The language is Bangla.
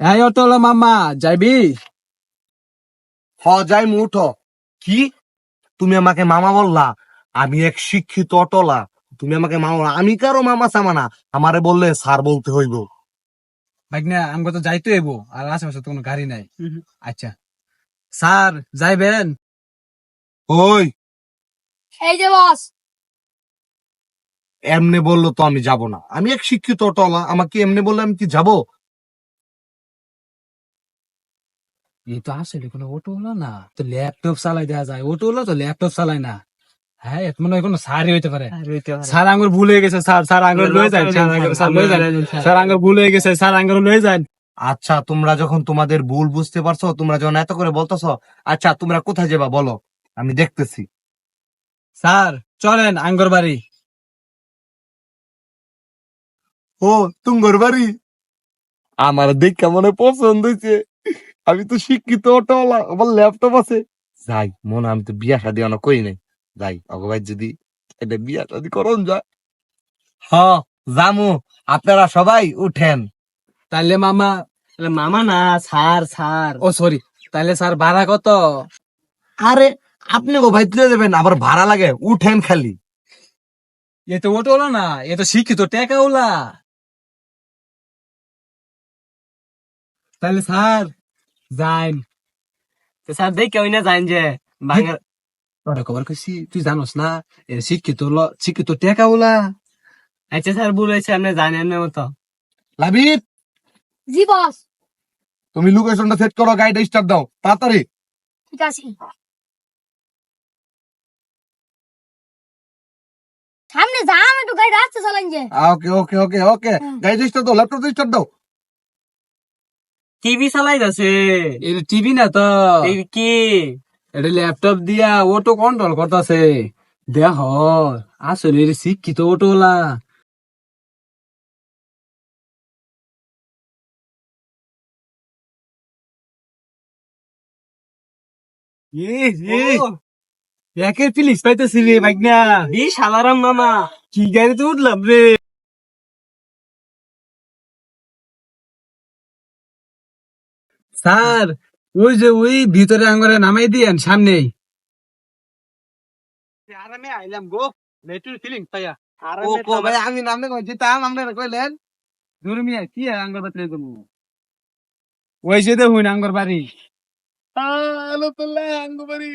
এই অটোলা মামা যাইবি? হ যাই মুঠ কি? তুমি আমাকে মামা বললা আমি এক শিক্ষিত অটলা। তুমি আমাকে মামা বললা। আমি কারও মামা সামানা আমারে বললে স্যার বলতে হইব। বাইক না আমাকে তো যাইতে এবো আর আশেপাশে তো কোনো গাড়ি নাই। আচ্ছা। স্যার যাইবেন? ওই। এই যে বস। এমনে বলল তো আমি যাব না। আমি এক শিক্ষিত অটলা আমাকে এমনি বললে আমি কি যাব? এই তো আসলে কোনো অটো হলো না? তো ল্যাপটপ চালাই দেওয়া যায়। অটো হলো তো ল্যাপটপ চালাই না। হ্যাঁ এত মনে হয় কোনো হইতে পারে। স্যার আঙ্গুর ভুল হয়ে গেছে স্যার স্যার আঙ্গুর লয়ে স্যার আঙ্গুর স্যার লয়ে যান। স্যার আঙ্গুর ভুল হয়ে গেছে স্যার আঙ্গুর লয়ে যান। আচ্ছা তোমরা যখন তোমাদের ভুল বুঝতে পারছ তোমরা যখন এত করে বলতেছো আচ্ছা তোমরা কোথায় যাবা বলো? আমি দেখতেছি। স্যার চলেন আঙ্গুর বাড়ি। ও তুঙ্গর বাড়ি? আমার দেখা মনে পছন্দ হয়েছে আমি তো শিক্ষিত অটোওয়ালা আমার ল্যাপটপ আছে। যাই মনে আমি তো বিয়া শাদি অনেক করি নাই। যাই অগবাই যদি এটা বিয়া শাদি করন যায় হ জামু আপনারা সবাই উঠেন। তাইলে মামা মামা না স্যার স্যার। ও সরি তাইলে স্যার ভাড়া কত? আরে আপনি গো ভাই তুলে দেবেন আবার ভাড়া লাগে উঠেন খালি। এ তো অটো হলো না এ তো শিক্ষিত টেকা তাহলে স্যার যাইন। স্যার দেখ কেউ না জান যে বাংলা তোরা খবর কইছি তুই জানোস না এ শিক্ষিত শিক্ষিত টেকা ওলা। আচ্ছা স্যার ভুল হয়েছে আপনি জানেন না মতো। লাবিব! জি বস। তুমি লোকেশনটা সেট করো গাড়িটা স্টার্ট দাও তাড়াতাড়ি। ঠিক আছে। সামনে যাম একটু গাড়ি রাস্তা চালান যে। ওকে ওকে ওকে ওকে। গাড়িটা স্টার্ট দাও ল্যাপটপটা স্টার্ট দাও। টিভি চালাই যাচ্ছে এটা টিভি না তো। কি? এটা ল্যাপটপ দিয়া অটো কন্ট্রোল করতেছে। দেখ আসলে শিক্ষিত অটো ওলা একের ফিলিংস পাইতেছি রে বাইক না এই শালারাম মামা। কি গাড়িতে উঠলাম রে। স্যার ওই যে ওই ভিতরে আঙ্গরে নামাই দিয়েন সামনে আরামে আইলাম গো নেটুর ফিলিং পাইয়া ও কো ভাই আমি নামনে কই? তাম আমনে কইলেন দূর কি আঙ্গর বাতলে দেবো ওই যে দেখুন আঙ্গর বাড়ি। হ্যালো তোলা আঙ্গুবাড়ি